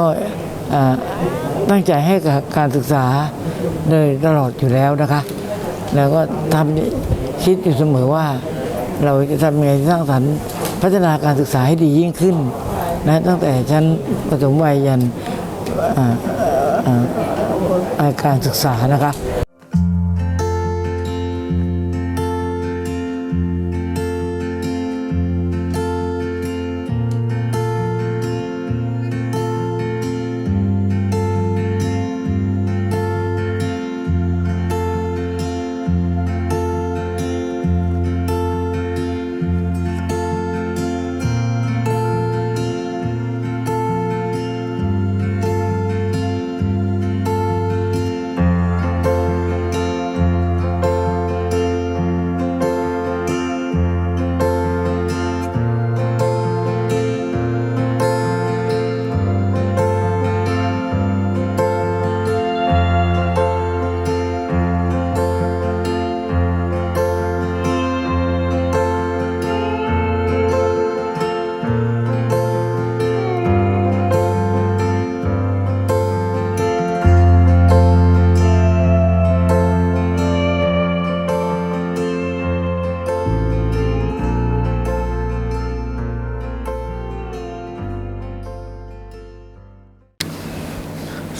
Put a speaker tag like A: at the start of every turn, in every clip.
A: ก็ตั้งใจให้กับการศึกษาโดยตลอดอยู่แล้วนะคะ แล้วก็ทำคิดอยู่เสมอว่า เราจะทำยังไงสร้างสรรค์พัฒนาการศึกษาให้ดียิ่งขึ้นนะตั้งแต่ชั้นประถมวัยยันการศึกษานะคะ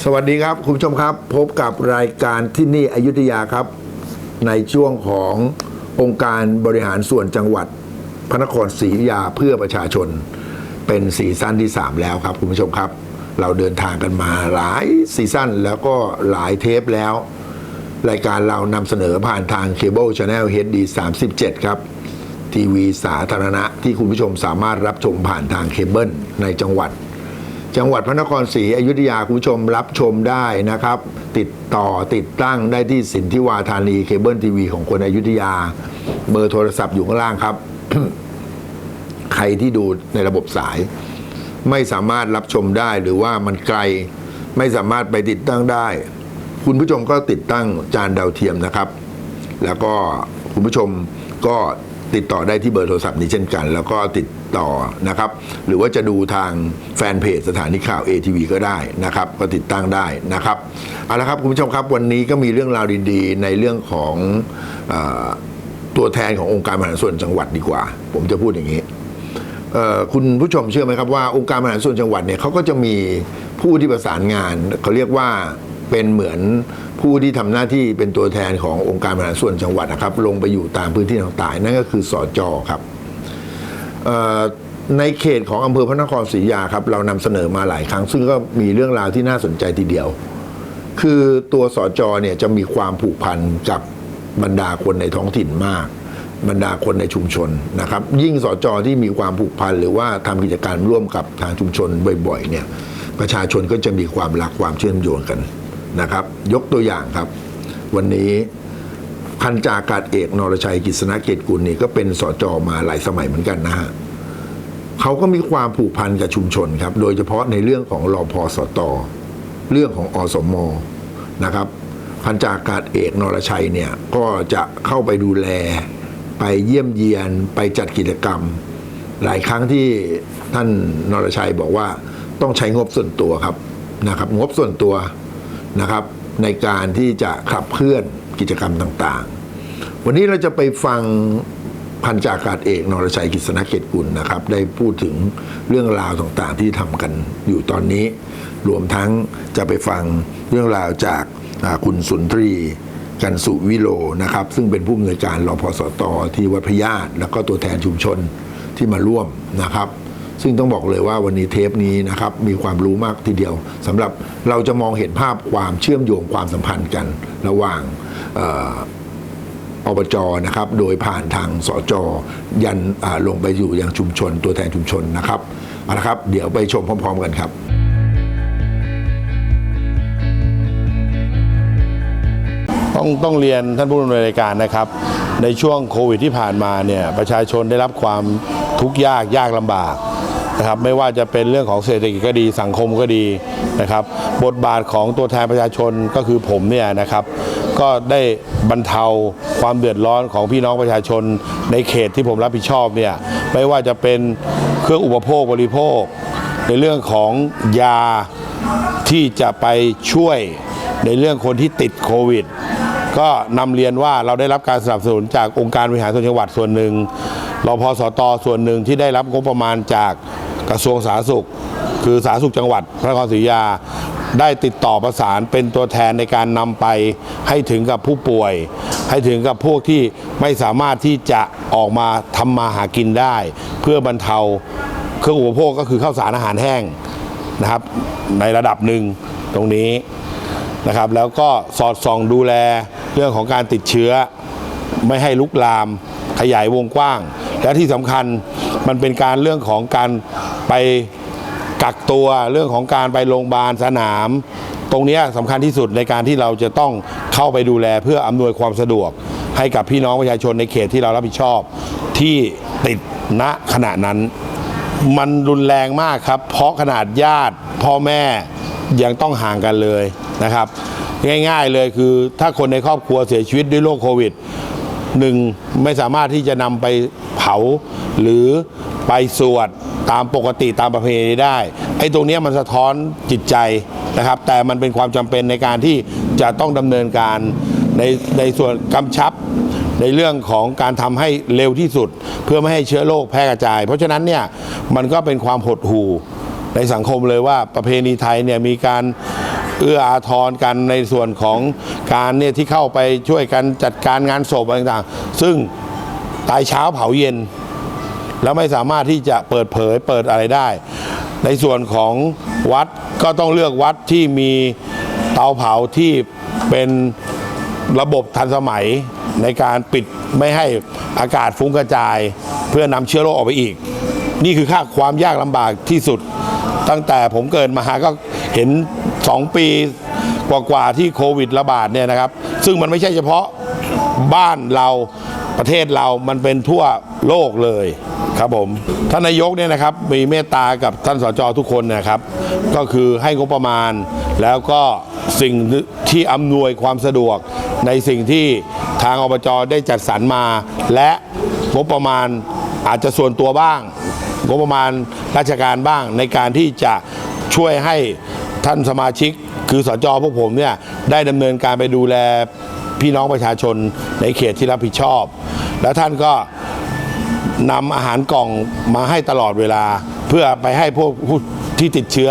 B: สวัสดีครับ คุณผู้ชมครับ พบกับรายการที่นี่อยุธยาครับ ในช่วงขององค์การบริหารส่วนจังหวัด พระนครศรีอยุธยาเพื่อประชาชน เป็นซีซั่นที่ 3 แล้วครับ คุณผู้ชมครับ เราเดินทางกันมาหลายซีซั่นแล้วก็หลายเทปแล้ว รายการเรานำเสนอผ่านทางเคเบิลช n แนล HD 37 ครับ ทีวีสาธารณะที่คุณผู้ชมสามารถรับชมผ่านทางเคเบิลในจังหวัด จังหวัดพระนครศรีอยุธยาคุณผู้ชมรับชมได้นะครับ ติดต่อติดตั้งได้ที่สินทิวาธานีเคเบิลทีวีของคนอยุธยา เบอร์โทรศัพท์อยู่ข้างล่างครับ ใครที่ดูในระบบสาย ไม่สามารถรับชมได้หรือว่ามันไกล ไม่สามารถไปติดตั้งได้ คุณผู้ชมก็ติดตั้งจานดาวเทียมนะครับ แล้วก็คุณผู้ชมก็ ติดต่อได้ที่เบอร์โทรศัพท์นี้เช่นกัน แล้วก็ติดต่อนะครับ หรือว่าจะดูทางแฟนเพจสถานีข่าว ATV ก็ได้นะครับ ก็ติดตั้งได้นะครับเอาละครับคุณผู้ชมครับวันนี้ก็มีเรื่องราวดีๆ ในเรื่องของอตัวแทนขององค์การบริหารส่วนจังหวัดดีกว่า ผมจะพูดอย่างนี้คุณผู้ชมเชื่อไหมครับว่าองค์การบริหารส่วนจังหวัดเนี่ยเขาก็จะมีผู้ที่ประสานงานเขาเรียกว่าเป็นเหมือน ผู้ที่ทำหน้าที่เป็นตัวแทนขององค์การบริหารส่วนจังหวัดนะครับ ลงไปอยู่ตามพื้นที่ต่างๆ นั่นก็คือสอจอครับในเขตของอำเภอพระนครศรีอยุธยาครับเรานำเสนอมาหลายครั้ง ซึ่งก็มีเรื่องราวที่น่าสนใจทีเดียว คือตัวสอจอเนี่ยจะมีความผูกพันกับบรรดาคนในท้องถิ่นมาก บรรดาคนในชุมชนนะครับ ยิ่งสอจอที่มีความผูกพันหรือว่าทำกิจการร่วมกับทางชุมชนบ่อยๆเนี่ยประชาชนก็จะมีความรักความเชื่อมโยงกัน นะครับ ยกตัวอย่างครับ วันนี้พันจากาศเอกนรชัยกิษณะเกตกุลนี่ก็เป็นสอจอมาหลายสมัยเหมือนกันนะฮะเขาก็มีความผูกพันกับชุมชนครับ โดยเฉพาะในเรื่องของรอพอสตอเรื่องของอสมนะครับ พันจากาศเอกนรชัยเนี่ยก็จะเข้าไปดูแล ไปเยี่ยมเยียนไปจัดกิจกรรม หลายครั้งที่ท่านนรชัยบอกว่าต้องใช้งบส่วนตัวครับนะครับ งบส่วนตัว นะครับ ในการที่จะขับเคลื่อนกิจกรรมต่างๆ วันนี้เราจะไปฟังพันจากาศเอกนรชัยกิษณเกตกุลนะครับ ได้พูดถึงเรื่องราวต่างๆ ที่ทำกันอยู่ตอนนี้ รวมทั้งจะไปฟังเรื่องราวจากคุณสุนทรีกันสุวิโลนะครับ ซึ่งเป็นผู้อำนวยการรพสตที่วัดพญาตแล้วก็ตัวแทนชุมชนที่มาร่วมนะครับ ซึ่งต้องบอกเลยว่าวันนี้เทปนี้นะครับมีความรู้มากทีเดียวสำหรับเราจะมองเห็นภาพความเชื่อมโยงความสัมพันธ์กัน ระหว่างเอ่ออบจนะครับ โดยผ่านทางสจยันลงไปอยู่ยังชุมชน ตัวแทนชุมชนนะครับเอาละครับ เดี๋ยวไปชมพร้อม ๆ กันครับ
C: ต้องต้องเรียนท่านผู้ดำเนินรายการนะครับ ในช่วงโควิดที่ผ่านมาเนี่ยประชาชนได้รับความทุกข์ยากยากลำบาก นะครับไม่ว่าจะเป็นเรื่องของเศรษฐกิจก็ดีสังคมก็ดีนะครับ บทบาทของตัวแทนประชาชนก็คือผมเนี่ยนะครับ ก็ได้บรรเทาความเดือดร้อนของพี่น้องประชาชนในเขตที่ผมรับผิดชอบเนี่ยไม่ว่าจะเป็นเครื่องอุปโภคบริโภค ในเรื่องของยาที่จะไปช่วยในเรื่องคนที่ติดโควิด ก็นำเรียนว่าเราได้รับการสนับสนุนจากองค์การบริหารส่วนจังหวัดส่วนหนึ่งรพสตส่วนหนึ่งที่ได้รับงบประมาณจาก กระทรวงสาธารณสุข คือสาธารณสุขจังหวัด พระนครศรีอยุธยาได้ติดต่อประสานเป็นตัวแทนในการนำไปให้ถึงกับผู้ป่วย ให้ถึงกับพวกที่ไม่สามารถที่จะออกมาทำมาหากินได้ เพื่อบรรเทาเครื่องอุปโภคก็คือข้าวสารอาหารแห้งนะครับ ในระดับหนึ่งตรงนี้นะครับ แล้วก็สอดส่องดูแลเรื่องของการติดเชื้อ ไม่ให้ลุกลามขยายวงกว้าง และที่สำคัญมันเป็นการเรื่องของการ ไปกักตัวเรื่องของการไปโรงพยาบาลสนาม ตรงนี้สำคัญที่สุดในการที่เราจะต้องเข้าไปดูแลเพื่ออำนวยความสะดวก ให้กับพี่น้องประชาชนในเขตที่เรารับผิดชอบที่ติดณขณะนั้น มันรุนแรงมากครับ เพราะขนาดญาติพ่อแม่ยังต้องห่างกันเลยนะครับ ง่ายๆเลยคือถ้าคนในครอบครัวเสียชีวิตด้วยโรคโควิดหนึ่งไม่สามารถที่จะนำไปเผาหรือไปสวด ตามปกติตามประเพณีได้ไอ้ตรงนี้มันสะท้อนจิตใจนะครับ แต่มันเป็นความจำเป็นในการที่จะต้องดำเนินการในในส่วนกำชับในเรื่องของการทำให้เร็วที่สุด เพื่อไม่ให้เชื้อโรคแพร่กระจาย เพราะฉะนั้นเนี่ยมันก็เป็นความหดหู่ในสังคมเลยว่าประเพณีไทยเนี่ยมีการเอื้ออาทรกันในส่วนของการเนี่ยที่เข้าไปช่วยกันจัดการงานศพต่างๆ ซึ่งตายเช้าเผาเย็น แล้วไม่สามารถที่จะเปิดเผยเปิดอะไรได้ ในส่วนของวัดก็ต้องเลือกวัดที่มีเตาเผาที่เป็นระบบทันสมัยในการปิดไม่ให้อากาศฟุ้งกระจาย เพื่อนำเชื้อโรคออกไปอีก นี่คือค่าความยากลำบากที่สุด ตั้งแต่ผมเกิดมาก็เห็น 2 ปีกว่าๆที่โควิดระบาดเนี่ยนะครับ ซึ่งมันไม่ใช่เฉพาะบ้านเรา ประเทศเรามันเป็นทั่วโลกเลยครับผมท่านนายกเนี่ยนะครับมีเมตตากับท่านสจทุกคนนะครับ ก็คือให้งบประมาณ แล้วก็สิ่งที่อำนวยความสะดวกในสิ่งที่ทางอบจได้จัดสรรมา และงบประมาณอาจจะส่วนตัวบ้าง งบประมาณราชการบ้างในการที่จะช่วยให้ท่านสมาชิก คือสจพวกผมเนี่ยได้ดำเนินการไปดูแลพี่น้องประชาชนในเขตที่รับผิดชอบ แล้วท่านก็นำอาหารกล่องมาให้ตลอดเวลา เพื่อไปให้พวกผู้ที่ติดเชื้อ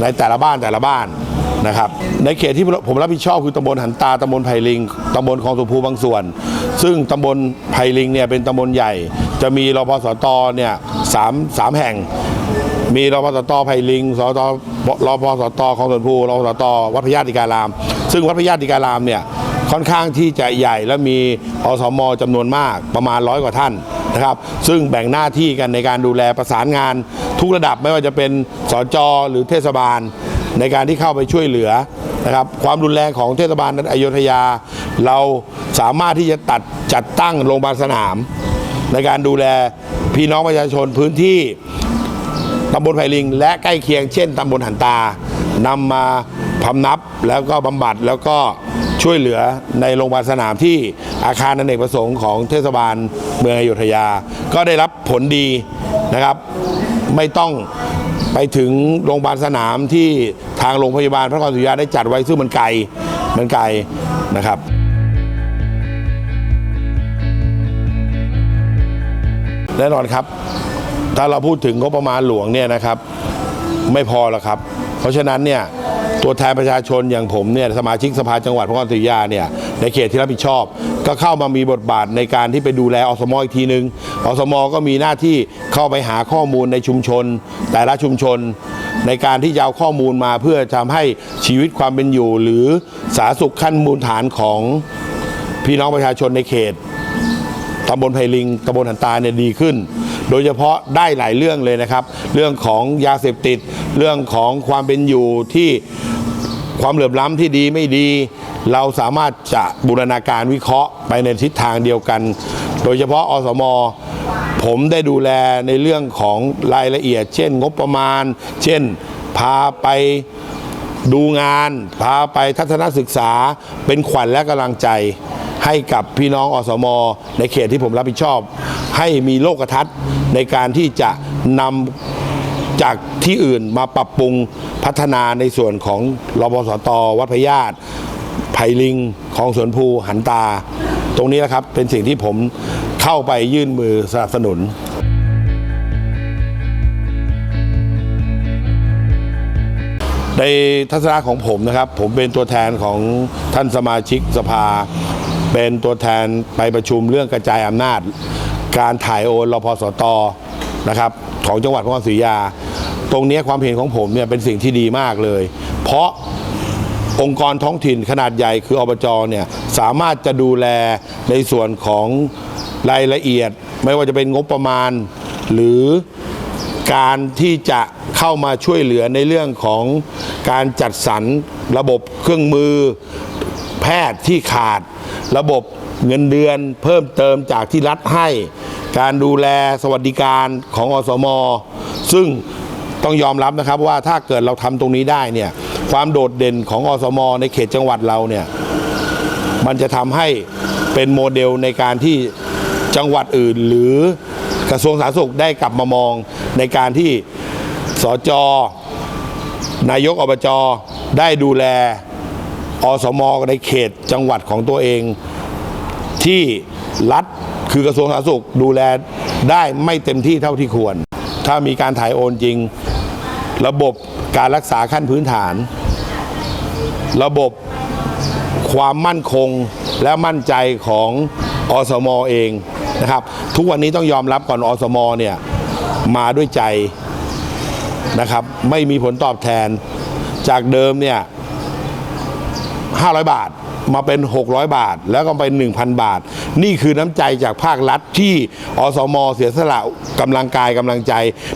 C: ในแต่ละบ้านแต่ละบ้านนะครับ ในเขตที่ผมรับผิดชอบคือตำบลหันตาตำบลไผ่ลิงตำบลคลองสุภูบางส่วน ซึ่งตำบลไผ่ลิงเนี่ยเป็นตำบลใหญ่ จะมีรพสตเนี่ยสามสามแห่ง มีรพสตไผ่ลิงสตรพสตคลองสวนภูรพสตวัดพญาติการาม ซึ่งวัดพญาติการามเนี่ย ค่อนข้างที่จะใหญ่และมีอสมจำนวนมากประมาณร้อยกว่าท่านนะครับ ซึ่งแบ่งหน้าที่กันในการดูแลประสานงานทุกระดับไม่ว่าจะเป็นสจหรือเทศบาล ในการที่เข้าไปช่วยเหลือนะครับความรุนแรงของเทศบาลอยุธยา เราสามารถที่จะตัดจัดตั้งโรงพยาบาลสนาม ในการดูแลพี่น้องประชาชนพื้นที่ตำบลไผ่ลิง และใกล้เคียงเช่นตำบลหันตานำมา พำนับแล้วก็บำบัดแล้วก็ช่วยเหลือในโรงพยาบาลสนามที่อาคารอเนกประสงค์ของเทศบาลเมืองอยุธยา ก็ได้รับผลดีนะครับ ไม่ต้องไปถึงโรงพยาบาลสนามที่ทางโรงพยาบาลพระนครศรีอยุธยาได้จัดไว้ซึ่งมันไกลมันไกลนะครับแน่นอนครับ ถ้าเราพูดถึงงบประมาณหลวงเนี่ยนะครับ ไม่พอแล้วครับ เพราะฉะนั้นเนี่ย ตัวแทนประชาชนอย่างผมเนี่ยสมาชิกสภาจังหวัดพระนครศรีอยุธยาเนี่ยในเขตที่รับผิดชอบ ก็เข้ามามีบทบาทในการที่ไปดูแลอสมอีกทีนึงอสมก็มีหน้าที่เข้าไปหาข้อมูลในชุมชน แต่ละชุมชน ในการที่จะเอาข้อมูลมาเพื่อทำให้ชีวิตความเป็นอยู่ หรือสาธารณสุขขั้นมูลฐานของพี่น้องประชาชนในเขตตำบลไผ่ลิงตำบลหันตาเนี่ยดีขึ้น โดยเฉพาะได้หลายเรื่องเลยนะครับ เรื่องของยาเสพติด เรื่องของความเป็นอยู่ที่ ความเหลื่อมล้ำที่ดีไม่ดี เราสามารถจะบูรณาการวิเคราะห์ไปในทิศทางเดียวกัน โดยเฉพาะอสมผมได้ดูแลในเรื่องของรายละเอียด เช่น งบประมาณ เช่น พาไปดูงาน พาไปทัศนศึกษา เป็นขวัญและกำลังใจ ให้กับพี่น้องอสม ในเขตที่ผมรับผิดชอบ ให้มีโลกทัศน์ในการที่จะนำ จากที่อื่นมาปรับปรุงพัฒนาในส่วนของรพสต วัดพญาติไผ่ลิงของสวนภูหันตา ตรงนี้นะครับเป็นสิ่งที่ผมเข้าไปยื่นมือสนับสนุนในทัศนะของผมนะครับ ผมเป็นตัวแทนของท่านสมาชิกสภา เป็นตัวแทนไปประชุมเรื่องกระจายอำนาจ การถ่ายโอนรพสต นะครับของจังหวัดพระนครศรีอยุธยา ตรงนี้ความเห็นของผมเนี่ยเป็นสิ่งที่ดีมากเลย เพราะองค์กรท้องถิ่นขนาดใหญ่คืออบจเนี่ยสามารถจะดูแลในส่วนของรายละเอียด ไม่ว่าจะเป็นงบประมาณ หรือการที่จะเข้ามาช่วยเหลือในเรื่องของการจัดสรรระบบเครื่องมือแพทย์ที่ขาด ระบบเงินเดือนเพิ่มเติมจากที่รัฐให้ การดูแลสวัสดิการของอสม ซึ่งต้องยอมรับนะครับว่าถ้าเกิดเราทำตรงนี้ได้เนี่ยความโดดเด่นของอสม ในเขตจังหวัดเราเนี่ยมันจะทำให้เป็นโมเดลในการที่จังหวัดอื่น หรือกระทรวงสาธารณสุขได้กลับมามองในการที่สจนายกอบจได้ดูแลอสมในเขตจังหวัดของตัวเองที่รัฐ คือกระทรวงสาธารณสุขดูแลได้ไม่เต็มที่เท่าที่ควร ถ้ามีการถ่ายโอนจริง ระบบการรักษาขั้นพื้นฐาน ระบบความมั่นคงและมั่นใจของอสมอเองนะครับ ทุกวันนี้ต้องยอมรับก่อนอสมอเนี่ยมาด้วยใจนะครับ ไม่มีผลตอบแทนจากเดิมเนี่ย500 บาท มาเป็น 600 บาท แล้วก็เป็น 1,000 บาท นี่คือน้ำใจจากภาครัฐที่อสมเสียสละกำลังกายกำลังใจ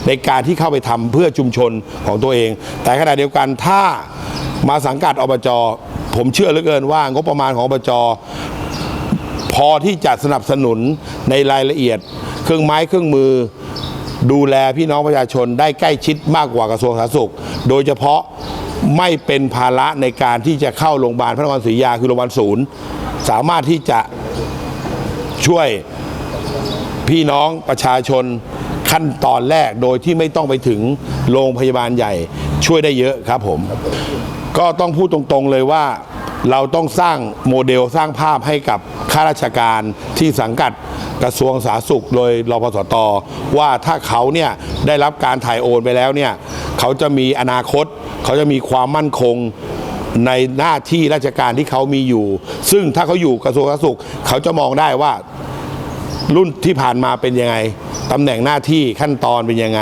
C: ในการที่เข้าไปทำเพื่อชุมชนของตัวเอง แต่ขณะเดียวกันถ้ามาสังกัดอบจผมเชื่อเหลือเกินว่างบประมาณของอบจพอที่จะสนับสนุนในรายละเอียด เครื่องไม้เครื่องมือ ดูแลพี่น้องประชาชนได้ใกล้ชิดมากกว่ากระทรวงสาธารณสุข โดยเฉพาะ ไม่เป็นภาระในการที่จะเข้าโรงพยาบาลพระนครศรีอยุธยาคือโรงพยาบาลศูนย์ สามารถที่จะช่วยพี่น้องประชาชนขั้นตอนแรกโดยที่ไม่ต้องไปถึงโรงพยาบาลใหญ่ช่วยได้เยอะครับผม ก็ต้องพูดตรงๆเลยว่าเราต้องสร้างโมเดลสร้างภาพให้กับข้าราชการที่สังกัดกระทรวงสาธารณสุขโดยรพสตว่าถ้าเขาเนี่ยได้รับการถ่ายโอนไปแล้วเนี่ย เขาจะมีอนาคต เขาจะมีความมั่นคงในหน้าที่ราชการที่เขามีอยู่ ซึ่งถ้าเขาอยู่กระทรวงสาธารณสุข เขาจะมองได้ว่ารุ่นที่ผ่านมาเป็นยังไงตำแหน่งหน้าที่ขั้นตอนเป็นยังไง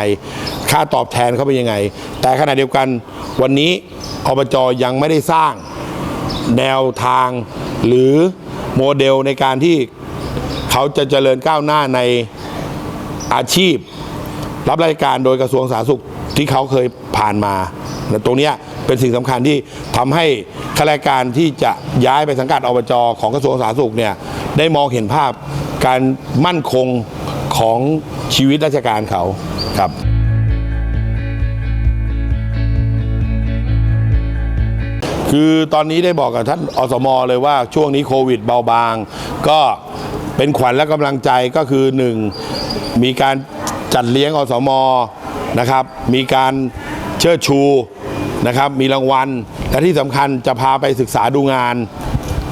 C: ค่าตอบแทนเขาเป็นยังไง แต่ขณะเดียวกันวันนี้อบจยังไม่ได้สร้างแนวทาง หรือโมเดลในการที่เขาจะเจริญก้าวหน้าในอาชีพ รับราชการโดยกระทรวงสาธารณสุข ที่เขาเคยผ่านมาและตรงนี้เป็นสิ่งสำคัญที่ทำให้ข้าราชการที่จะย้ายไปสังกัดอบจของกระทรวงสาธารณสุขเนี่ยได้มองเห็นภาพการมั่นคงของชีวิตราชการเขาครับคือตอนนี้ได้บอกกับท่านอสมเลยว่าช่วงนี้โควิดเบาบาง ก็เป็นขวัญและกำลังใจก็คือหนึ่งมีการจัดเลี้ยงอสม นะครับ มีการเชิดชูนะครับ มีรางวัล และที่สำคัญจะพาไปศึกษาดูงาน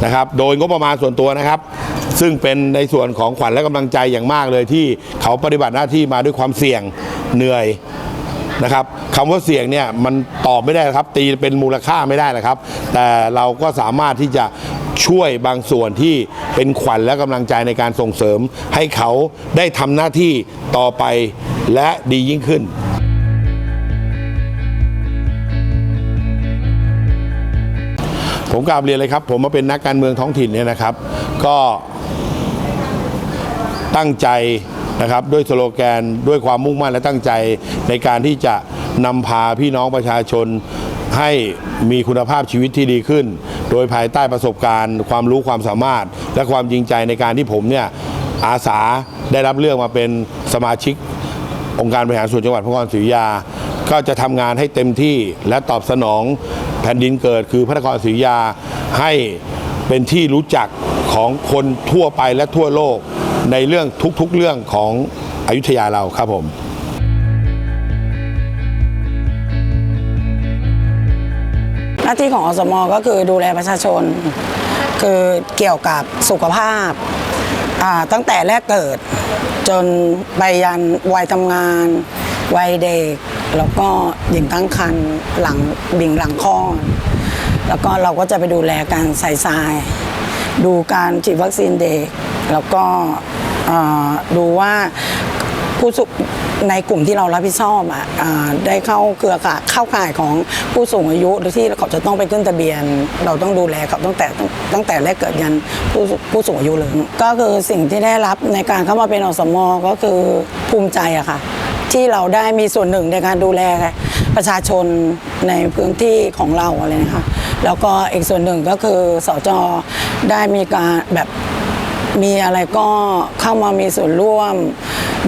C: นะครับ โดยงบประมาณส่วนตัวนะครับ ซึ่งเป็นในส่วนของขวัญและกำลังใจอย่างมากเลยที่เขาปฏิบัติหน้าที่มาด้วยความเสี่ยงเหนื่อยนะครับคำว่าเสี่ยงเนี่ยมันตอบไม่ได้ครับ ตีเป็นมูลค่าไม่ได้นะครับ แต่เราก็สามารถที่จะช่วยบางส่วนที่เป็นขวัญและกำลังใจในการส่งเสริม ให้เขาได้ทำหน้าที่ต่อไปและดียิ่งขึ้น ผมกราบเรียนเลยครับ ผมมาเป็นนักการเมืองท้องถิ่นเนี่ยนะครับ ก็ตั้งใจนะครับด้วยสโลแกนด้วยความมุ่งมั่นและตั้งใจในการที่จะนำพาพี่น้องประชาชนให้มีคุณภาพชีวิตที่ดีขึ้น โดยภายใต้ประสบการณ์ ความรู้ความสามารถ และความจริงใจในการที่ผมเนี่ยอาสาได้รับเลือกมาเป็นสมาชิก องค์การบริหารส่วนจังหวัดพระนครศรีอยุธยา ก็จะทำงานให้เต็มที่และตอบสนอง แผ่นดินเกิดคือพระนครศรียาให้เป็นที่รู้จักของคนทั่วไปและทั่วโลกในเรื่องทุกๆเรื่องของอยุธยาเราครับผมหน้า
D: ที่ของอสมก็คือดูแลประชาชน คือเกี่ยวกับสุขภาพ ตั้งแต่แรกเกิดจนไปยันวัยทำงาน วัยเด็ก แล้วก็หญิงตั้งครรภ์หลังบิงหลังคลอดแล้วก็เราก็จะไปดูแลการใส่ทราย ดูการฉีดวัคซีนเด็ก แล้วก็ดูว่าผู้สูงในกลุ่มที่เรารับผิดชอบอะได้เข้าเครือข่ายเข้าข่ายของผู้สูงอายุหรือที่เขาจะต้องไปขึ้นทะเบียน เราต้องดูแลเขาตั้งแต่ตั้งแต่แรกเกิดยันผู้ผู้สูงอายุเลยก็คือสิ่งที่ได้รับในการเข้ามาเป็นอสมก็คือภูมิใจอะค่ะ ที่เราได้มีส่วนหนึ่งในการดูแลประชาชนในพื้นที่ของเราอะไรนะคะแล้วก็อีกส่วนหนึ่งก็คือสจได้มีการแบบมีอะไรก็เข้ามามีส่วนร่วม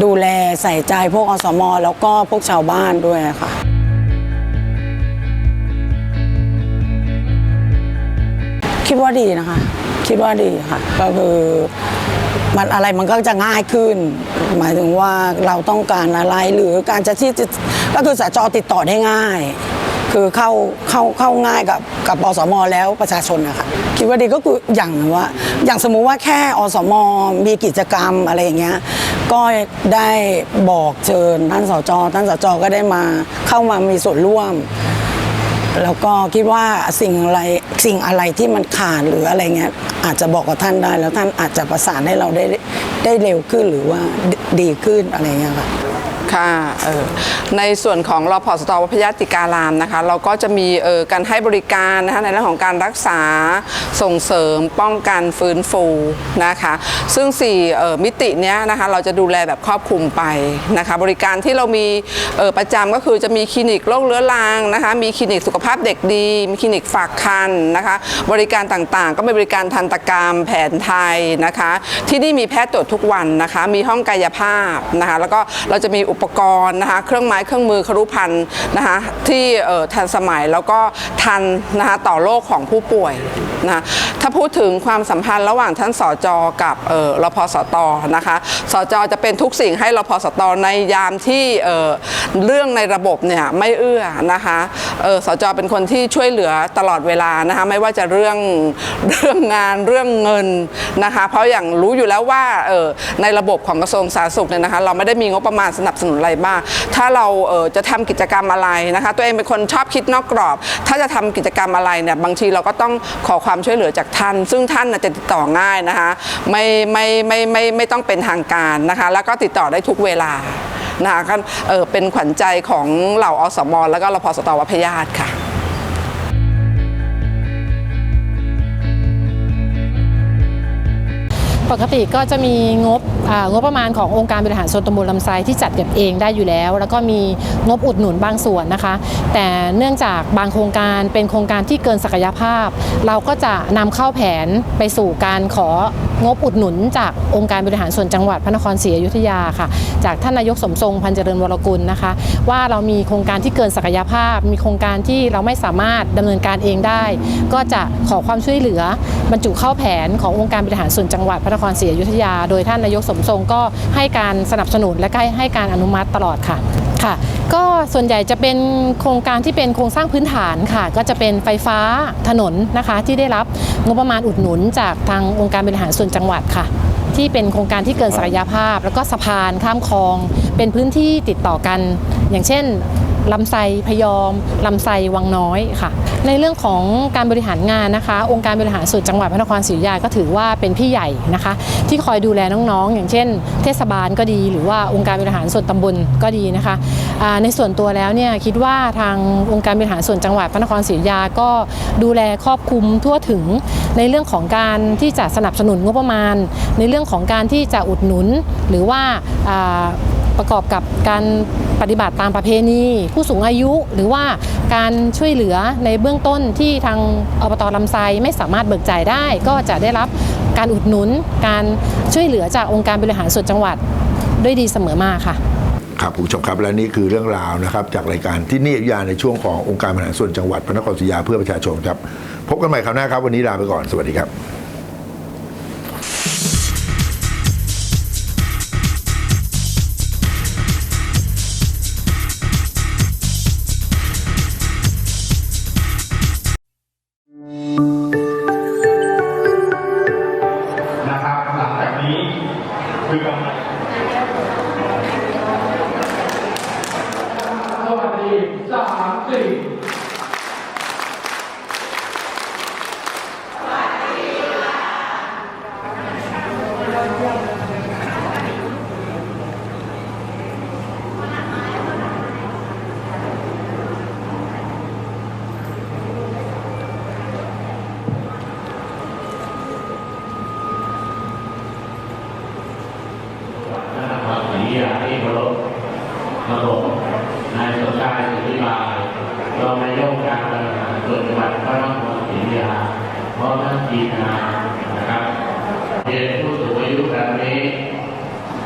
D: ดูแลใส่ใจพวกอสมแล้วก็พวกชาวบ้านด้วยค่ะคิดว่าดีนะคะ คิดว่าดีค่ะ ก็คือ มันอะไรมันก็จะง่ายขึ้น หมายถึงว่าเราต้องการอะไรหรือการจะที่จะก็คือสจติดต่อได้ง่าย คือเข้าเข้าเข้าง่ายกับกับอสมแล้วประชาชนนะคะคิดว่าดีก็คืออย่างว่า อย่างสมมุติว่าแค่อสมมีกิจกรรมอะไรอย่างเงี้ยก็ได้บอกเชิญท่านสจท่านสจก็ได้มาเข้ามามีส่วนร่วม แล้วก็คิดว่าสิ่งอะไรสิ่งอะไรที่มันขาดหรืออะไรเงี้ยอาจจะบอกกับท่านได้ แล้วท่านอาจจะประสานให้เราได้ได้เร็วขึ้นหรือว่าดีขึ้นอะไรเงี้ยค่ะ
E: ค่ะเออในส่วนของรพอสตวพยาติการามนะคะ เราก็จะมีเออการให้บริการนะคะในเรื่องของการรักษาส่งเสริมป้องกันฟื้นฟูนะคะ ซึ่ง4เอ่อมิติเนี้ยนะคะเราจะดูแลแบบครอบคลุมไปนะคะ บริการที่เรามีเออประจำก็คือจะมีคลินิกโรคเรื้อรังนะคะ มีคลินิกสุขภาพเด็กดี มีคลินิกฝากคันนะคะ บริการต่างๆ ก็เป็นบริการทันตกรรมแผนไทยนะคะ ที่นี่มีแพทย์ตรวจทุกวันนะคะ มีห้องกายภาพนะคะ แล้วก็เราจะมีอุปปกรณ์นะคะเครื่องไม้เครื่องมือครุภัณฑ์นะคะที่ทันสมัยแล้วก็ทันนะคะต่อโรคของผู้ป่วยนะะถ้าพูดถึงความสัมพันธ์ระหว่างท่านสจกับเออรพสตนะคะสจจะเป็นทุกสิ่งให้รพสตในยามที่เอ่อเรื่องในระบบเนี่ยไม่เอื้อนะคะเอ่อสจเป็นคนที่ช่วยเหลือตลอดเวลานะคะไม่ว่าจะเรื่องเรื่องงานเรื่องเงินนะคะเพราะอย่างรู้อยู่แล้วว่าเอ่อในระบบของกระทรวงสาธารณสุขเนี่ยนะคะเราไม่ได้มีงบประมาณสนับสนุนอะไรมากถ้าเราเจะทำกิจกรรมอะไรนะคะ ตัวเองเป็นคนชอบคิดนอกกรอบ ถ้าจะทำกิจกรรมอะไรเนี่ยบางทีเราก็ต้องขอความช่วยเหลือจากท่าน ซึ่งท่านจะติดต่อง่ายนะคะ ไม่ไม่ไม่ไม่ไม่ต้องเป็นทางการนะคะ แล้วก็ติดต่อได้ทุกเวลานะคะก็เเป็นขวัญใจของเหล่าอสม แล้วก็รพสตวพยาธิค่ะ
F: ปกติก็จะมีงบ งบประมาณขององค์การบริหารส่วนตำบลลำไซที่จัดเก็บเองได้อยู่แล้ว แล้วก็มีงบอุดหนุนบางส่วนนะคะ แต่เนื่องจากบางโครงการเป็นโครงการที่เกินศักยภาพ เราก็จะนำเข้าแผนไปสู่การของบอุดหนุน จากองค์การบริหารส่วนจังหวัดพระนครศรีอยุธยาค่ะ จากท่านนายกสมทรงพันเจริญวรกุลนะคะ ว่าเรามีโครงการที่เกินศักยภาพ มีโครงการที่เราไม่สามารถดำเนินการเองได้ ก็จะขอความช่วยเหลือ บรรจุเข้าแผนขององค์การบริหารส่วนจังหวัดพระนครศรีอยุธยา โดยท่านนายกสมทรงก็ให้การสนับสนุนและก็ให้การอนุมัติตลอดค่ะค่ะ ก็ส่วนใหญ่จะเป็นโครงการที่เป็นโครงสร้างพื้นฐานค่ะ ก็จะเป็นไฟฟ้าถนนนะคะที่ได้รับงบประมาณอุดหนุนจากทางองค์การบริหารส่วนจังหวัดค่ะ ที่เป็นโครงการที่เกินศักยภาพ แล้วก็สะพานข้ามคลอง เป็นพื้นที่ติดต่อกัน อย่างเช่น ลำไซพยอมลำไซวังน้อยค่ะ ในเรื่องของการบริหารงานนะคะ องค์การบริหารส่วนจังหวัดพระนครศรีอยุธยาก็ถือว่าเป็นพี่ใหญ่นะคะ ที่คอยดูแลน้องๆ อย่างเช่น เทศบาลก็ดี หรือว่าองค์การบริหารส่วนตำบลก็ดีนะคะในส่วนตัวแล้วเนี่ยคิดว่าทางองค์การบริหารส่วนจังหวัดพระนครศรีอยุธยาก็ดูแลครอบคลุมทั่วถึงในเรื่องของการที่จะสนับสนุนงบประมาณ ในเรื่องของการที่จะอุดหนุนหรือว่าประกอบกับการ ปฏิบัติตามประเพณี ผู้สูงอายุหรือว่าการช่วยเหลือในเบื้องต้นที่ทางอบตลำไซไม่สามารถเบิกจ่ายได้ ก็จะได้รับการอุดหนุน การช่วยเหลือจากองค์การบริหารส่วนจังหวัดด้วยดีเสมอมาค่ะ
B: ครับคุณผู้ชมครับและนี่คือเรื่องราวนะครับ จากรายการที่นี่อยุธยาในช่วงขององค์การบริหารส่วนจังหวัดพระนครศรีอยุธยาเพื่อประชาชนครับ พบกันใหม่คราวหน้าครับ วันนี้ลาไปก่อนสวัสดีครับา
G: มสี่
H: นะครับสียาที่เคารพระบบนายสมชายสุริบายรองนายกการบริหารส่วนจังหวัดพระนครศรีอยุธยาพร้อมทั้งทีมงานนะครับเรียนผู้สูงอายุแบบนี้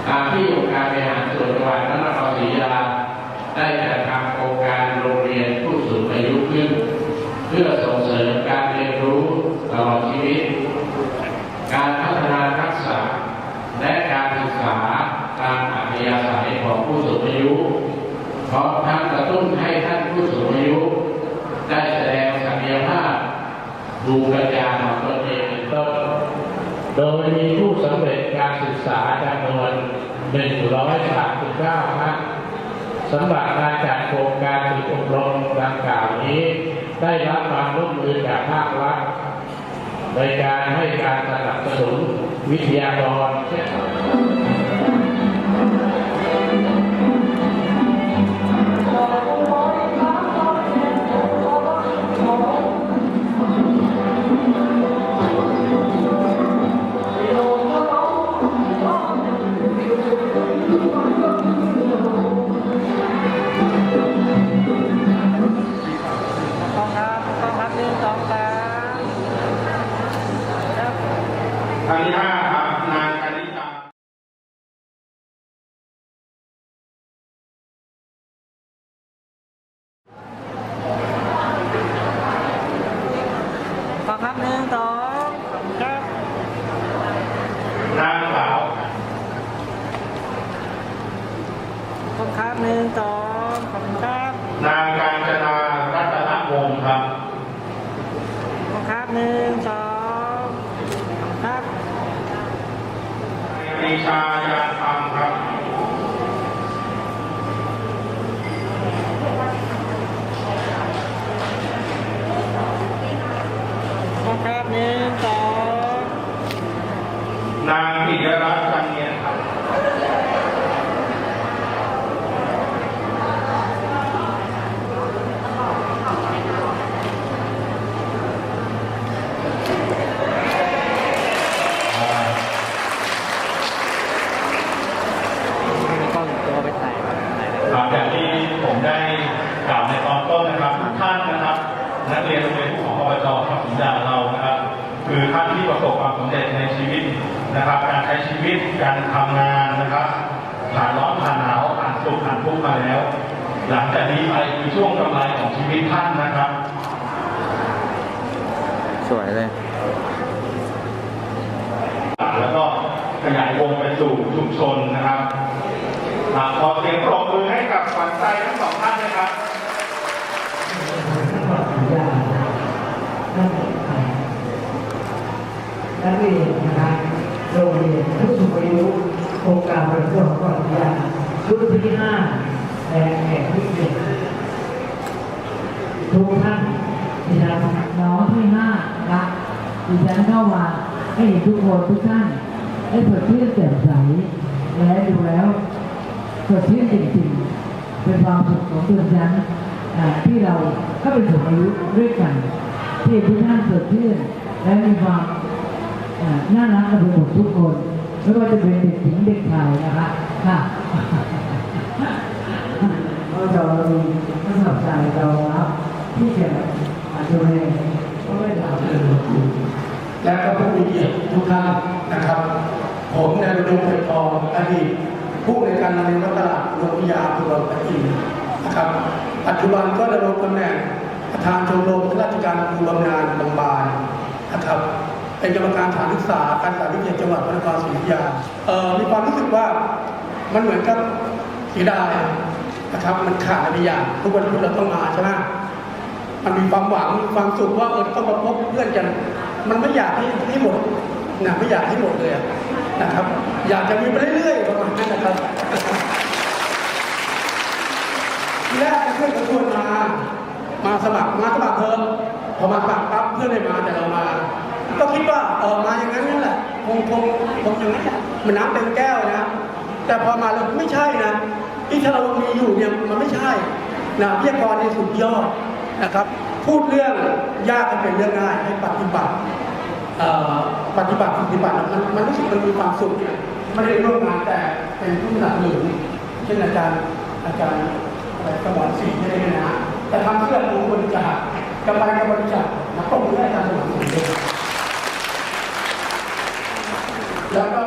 H: ตามที่องค์การบริหารส่วนจังหวัดพระนครศรีอยุธยาได้จัดทำโครงการโรงเรียนผู้สูงอายุขึ้น เพื่อส่งเสริมการเรียนรู้ตลอดชีวิต การพัฒนาทักษะและการศึกษาตามอัธยาศัยของผู้สูงอายุพร้อมทั้งกระตุ้นให้ท่านผู้สูงอายุ ได้แสดงศักยภาพดูปัญญาของตนเองเป็นต้น โดยมีผู้สำเร็จการ ศึกษาจำนวน 139ท่านสำหรับการจัดโครงการฝึกอบรมดังกล่าวนี้ ได้รับความร่วมมือจากภาครัฐในการให้การสนับสนุนวิทยากร
I: ของ
C: ชี
I: วิ
H: ตท่านนะครับ สว
I: ยเลย
H: แล้วก็ขยายวงไปสู่ชุมชนนะครับขอเสียงปรบมือให้กับฝันใจทั้งสองท่านนะครับ
J: นักเรียนนะครับโรงเรียนผู้สูงอายุโครงการบริโภคของวิทยารุ่ที่5แห่งที่1 ดิฉันน้องที่ห้านะครับดิฉันเข้ามาให้เห็นทุกคนทุกท่านได้เปิดที่แจ่มใสและดูแล้วเปิดที่จริงๆเป็นความสุขของตัวฉันอ่าที่เราก็เป็นสูงอายุด้วยกัน ที่ทุกท่านเปิดที่และมีความอ่าน่ารักกันไปหมดทุกคนไม่ว่าจะเป็นเด็กหญิงเด็กชายนะคะค่ะเราจะมีทักษะใจเรารับที่จะ ดูแลก็ไม่ถามเลย
G: และก็ผู้มีเกียรติทุกท่านนะครับ ผมนายรุงเป็นทองอดีตผู้ในการเรียนวัตลาดโรงพยาบาลตุลาอินนะครับ ปัจจุบันก็ดำรงตำแหน่งประธานชมรมข้าราชการครูบำนาญบางบานนะครับเป็นกรรมการสถานศึกษาการศึกษาวิทยาจังหวัดพระนครศรีอยุธยาเอ่อมีความรู้สึกว่ามันเหมือนกับเสียดายนะครับมันขาดอะไรบางอย่างทุกวันพุธเราต้องมาใช่ไหม มันมีความหวังมีความสุขว่าเออต้องมาพบเพื่อนกัน มันไม่อยากให้ให้หมดนะไม่อยากให้หมดเลยนะครับ อยากจะมีไปเรื่อยๆประมาณนั้นนะครับทีแรกเพื่อนก็ชวนมามาสมัครมาสมัครเพิ่มพอมาสมัครปั๊บเพื่อนไม่มาแต่เรามา ก็คิดว่าเออมาอย่างนั้นนั่นแหละคงคงคงอย่างนั้นแหละมันน้ำเต็มแก้วนะแต่พอมาแล้วไม่ใช่นะที่ถ้าเรามีอยู่เนี่ยมันไม่ใช่นะวิทยากรในสุดยอด นะครับ พูดเรื่องยากให้เป็นเรื่องง่ายให้ปฏิบัติปฏิบัติปฏิบัติมันมันรู้สึกมันมีความสุขเนี่ยไม่ได้ร่วมงานแต่เป็นผู้สนับสนุนเช่นอาจารย์อาจารย์อะไรสมรศรีไม่ได้นะแต่ทำเพื่อผู้บริจาคกำไรกับบริจาคมาตกให้อาจารย์สมรศรีด้วยแล้วก็